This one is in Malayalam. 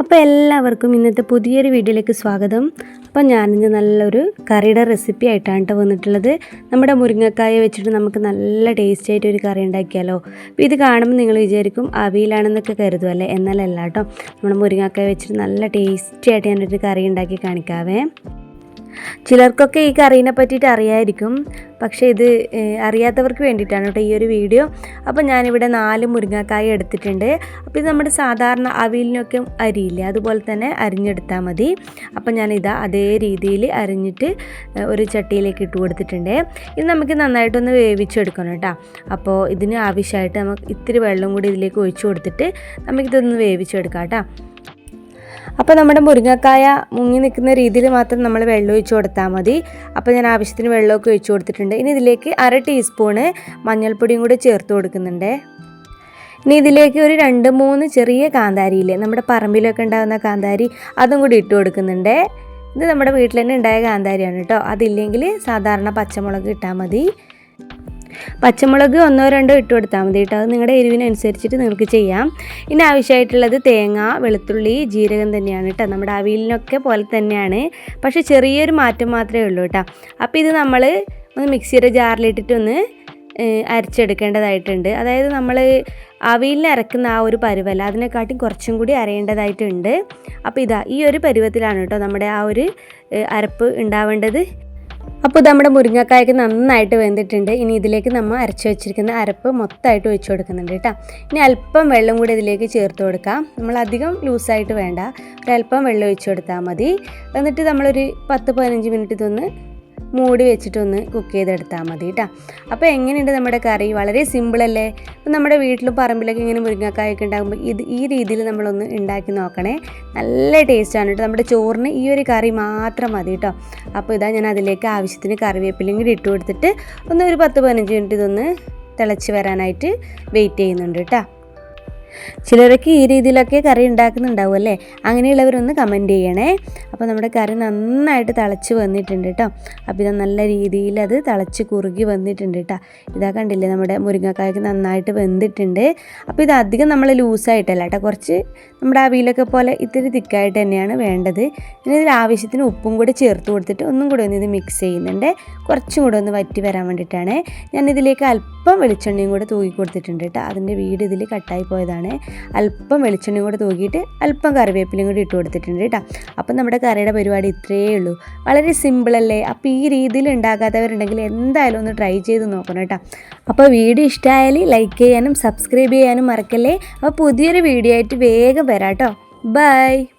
അപ്പോൾ എല്ലാവർക്കും ഇന്നത്തെ പുതിയൊരു വീഡിയോയിലേക്ക് സ്വാഗതം. അപ്പോൾ ഞാനിന്ന് നല്ലൊരു കറിയുടെ റെസിപ്പി ആയിട്ടാണ് കേട്ടോ വന്നിട്ടുള്ളത്. നമ്മുടെ മുരിങ്ങക്കായ വെച്ചിട്ട് നമുക്ക് നല്ല ടേസ്റ്റി ആയിട്ട് ഒരു കറി ഉണ്ടാക്കിയാലോ? ഇത് കാണുമ്പോൾ നിങ്ങൾ വിചാരിക്കും അവിയിലാണെന്നൊക്കെ കരുതുമല്ലേ എന്നാലല്ല കേട്ടോ നമ്മുടെ മുരിങ്ങക്കായ വെച്ചിട്ട് നല്ല ടേസ്റ്റി ആയിട്ട് ഞാനൊരു കറി ഉണ്ടാക്കി കാണിക്കാവേ. ചിലർക്കൊക്കെ ഈ കറീനെ പറ്റിയിട്ട് അറിയായിരിക്കും. പക്ഷേ ഇത് അറിയാത്തവർക്ക് വേണ്ടിയിട്ടാണ് കേട്ടോ ഈ ഒരു വീഡിയോ. അപ്പോൾ ഞാനിവിടെ നാല് മുരിങ്ങക്കായ എടുത്തിട്ടുണ്ട്. അപ്പോൾ ഇത് നമ്മുടെ സാധാരണ അവിയലിനൊക്കെ അരിയില്ലേ? അതുപോലെ തന്നെ അരിഞ്ഞെടുത്താൽ മതി. അപ്പോൾ ഞാനിതാ അതേ രീതിയിൽ അരിഞ്ഞിട്ട് ഒരു ചട്ടിയിലേക്ക് ഇട്ട് കൊടുത്തിട്ടുണ്ട്. ഇത് നമുക്ക് നന്നായിട്ടൊന്ന് വേവിച്ചെടുക്കണം കേട്ടോ. അപ്പോൾ ഇതിന് ആവശ്യമായിട്ട് നമുക്ക് ഇത്തിരി വെള്ളം കൂടി ഇതിലേക്ക് ഒഴിച്ചു കൊടുത്തിട്ട് നമുക്കിതൊന്ന് വേവിച്ചെടുക്കാം കേട്ടോ. അപ്പോൾ നമ്മുടെ മുരിങ്ങക്കായ മുങ്ങി നിൽക്കുന്ന രീതിയിൽ മാത്രം നമ്മൾ വെള്ളം ഒഴിച്ച് കൊടുത്താൽ മതി. അപ്പോൾ ഞാൻ ആവശ്യത്തിന് വെള്ളമൊക്കെ ഒഴിച്ച് കൊടുത്തിട്ടുണ്ട്. ഇനി ഇതിലേക്ക് അര ടീസ്പൂണ് മഞ്ഞൾപ്പൊടിയും കൂടി ചേർത്ത് കൊടുക്കുന്നുണ്ട്. ഇനി ഇതിലേക്ക് ഒരു രണ്ട് മൂന്ന് ചെറിയ കാന്താരിയില്ലേ നമ്മുടെ പറമ്പിലൊക്കെ ഉണ്ടാകുന്ന കാന്താരി അതും കൂടി ഇട്ട് കൊടുക്കുന്നുണ്ട്. ഇത് നമ്മുടെ വീട്ടിൽ തന്നെ ഉണ്ടായ കാന്താരിയാണ് കേട്ടോ. അതില്ലെങ്കിൽ സാധാരണ പച്ചമുളക് ഇട്ടാൽ മതി. പച്ചമുളക് ഒന്നോ രണ്ടോ ഇട്ട് കൊടുത്താൽ മതി കേട്ടോ. അത് നിങ്ങളുടെ എരിവിനനുസരിച്ചിട്ട് നിങ്ങൾക്ക് ചെയ്യാം. ഇനി ആവശ്യമായിട്ടുള്ളത് തേങ്ങ വെളുത്തുള്ളി ജീരകം തന്നെയാണ് കേട്ടോ. നമ്മുടെ അവിയലിനൊക്കെ പോലെ തന്നെയാണ്. പക്ഷേ ചെറിയൊരു മാറ്റം മാത്രമേ ഉള്ളൂ കേട്ടോ. അപ്പോൾ ഇത് നമ്മൾ ഒന്ന് മിക്സിയുടെ ജാറിലിട്ടിട്ടൊന്ന് അരച്ചെടുക്കേണ്ടതായിട്ടുണ്ട്. അതായത് നമ്മൾ അവിയലിന് അരക്കുന്ന ആ ഒരു പരുവല്ല അതിനെക്കാട്ടി കുറച്ചും കൂടി അരയേണ്ടതായിട്ടുണ്ട്. അപ്പോൾ ഇതാ ഈ ഒരു പരുവത്തിലാണ് കേട്ടോ നമ്മുടെ ആ ഒരു അരപ്പ് ഉണ്ടാവേണ്ടത്. അപ്പോൾ നമ്മുടെ മുരിങ്ങക്കായൊക്കെ നന്നായിട്ട് വെന്തിട്ടുണ്ട്. ഇനി ഇതിലേക്ക് നമ്മൾ അരച്ച് വെച്ചിരിക്കുന്ന അരപ്പ് മൊത്തമായിട്ട് ഒഴിച്ചു കൊടുക്കുന്നുണ്ട് കേട്ടോ. ഇനി അല്പം വെള്ളം കൂടി ഇതിലേക്ക് ചേർത്ത് കൊടുക്കാം. നമ്മൾ അധികം ലൂസായിട്ട് വേണ്ട. ഒരല്പം വെള്ളം ഒഴിച്ചു കൊടുത്താൽ മതി. എന്നിട്ട് നമ്മളൊരു പത്ത് പതിനഞ്ച് മിനിറ്റ് ഇതൊന്ന് മൂടി വെച്ചിട്ടൊന്ന് കുക്ക് ചെയ്തെടുത്താൽ മതി കേട്ടോ അപ്പോൾ എങ്ങനെയുണ്ട് നമ്മുടെ കറി? വളരെ സിമ്പിളല്ലേ അപ്പോൾ നമ്മുടെ വീട്ടിലും പറമ്പിലൊക്കെ ഇങ്ങനെ മുരിങ്ങക്കായൊക്കെ ഉണ്ടാകുമ്പോൾ ഇത് ഈ രീതിയിൽ നമ്മളൊന്ന് ഉണ്ടാക്കി നോക്കണേ. നല്ല ടേസ്റ്റാണ് കേട്ടോ നമ്മുടെ ചോറിന് ഈ ഒരു കറി മാത്രം മതി കേട്ടോ അപ്പോൾ ഇതാ ഞാൻ അതിലേക്ക് ആവശ്യത്തിന് കറിവേപ്പിലയും കൂടി ഇട്ട് കൊടുത്തിട്ട് ഒന്ന് ഒരു പത്ത് പതിനഞ്ച് മിനിറ്റ് ഇതൊന്ന് തിളച്ച് വരാനായിട്ട് വെയിറ്റ് ചെയ്യുന്നുണ്ട് കേട്ടോ ചിലരൊക്കെ ഈ രീതിയിലൊക്കെ കറി ഉണ്ടാക്കുന്നുണ്ടാവും അല്ലേ? അങ്ങനെയുള്ളവരൊന്ന് കമന്റ് ചെയ്യണേ. അപ്പോൾ നമ്മുടെ കറി നന്നായിട്ട് തിളച്ച് വന്നിട്ടുണ്ട് കേട്ടോ അപ്പോൾ ഇത് നല്ല രീതിയിൽ അത് തിളച്ച് കുറുകി വന്നിട്ടുണ്ട് കേട്ടോ ഇതാ കണ്ടില്ലേ നമ്മുടെ മുരിങ്ങക്കായ്ക്ക് നന്നായിട്ട് വെന്തിട്ടുണ്ട്. അപ്പോൾ ഇത് അധികം നമ്മൾ ലൂസായിട്ടല്ല കേട്ടോ കുറച്ച് നമ്മുടെ അവിയിലൊക്കെ പോലെ ഇത്തിരി തിക്കായിട്ട് തന്നെയാണ് വേണ്ടത്. ഇനി ഇതിൽ ആവശ്യത്തിന് ഉപ്പും കൂടി ചേർത്ത് കൊടുത്തിട്ട് ഒന്നും കൂടി ഒന്ന് ഇത് മിക്സ് ചെയ്യുന്നുണ്ട്. കുറച്ചും കൂടെ ഒന്ന് വറ്റി വരാൻ വേണ്ടിയിട്ടാണ് ഞാൻ ഇതിലേക്ക് അല്പം വെളിച്ചെണ്ണയും കൂടെ തൂക്കി കൊടുത്തിട്ടുണ്ട് കേട്ടോ അതിന്റെ വീട് ഇതിൽ കട്ടായി പോയതാണ്. അല്പം വെളിച്ചെണ്ണയും കൂടെ തൂക്കിയിട്ട് അല്പം കറിവേപ്പിലയും കൂടി ഇട്ട് കൊടുത്തിട്ടുണ്ട് കേട്ടോ. അപ്പം നമ്മുടെ കറിയുടെ പരിപാടി ഇത്രയേ ഉള്ളൂ. വളരെ സിമ്പിൾ അല്ലേ? അപ്പോൾ ഈ രീതിയിൽ ഉണ്ടാക്കാത്തവരുണ്ടെങ്കിൽ എന്തായാലും ഒന്ന് ട്രൈ ചെയ്ത് നോക്കണം കേട്ടോ. അപ്പോൾ വീഡിയോ ഇഷ്ടമായാൽ ലൈക്ക് ചെയ്യാനും സബ്സ്ക്രൈബ് ചെയ്യാനും മറക്കല്ലേ? അപ്പോൾ പുതിയൊരു വീഡിയോ ആയിട്ട് വേഗം വരാം കേട്ടോ. ബൈ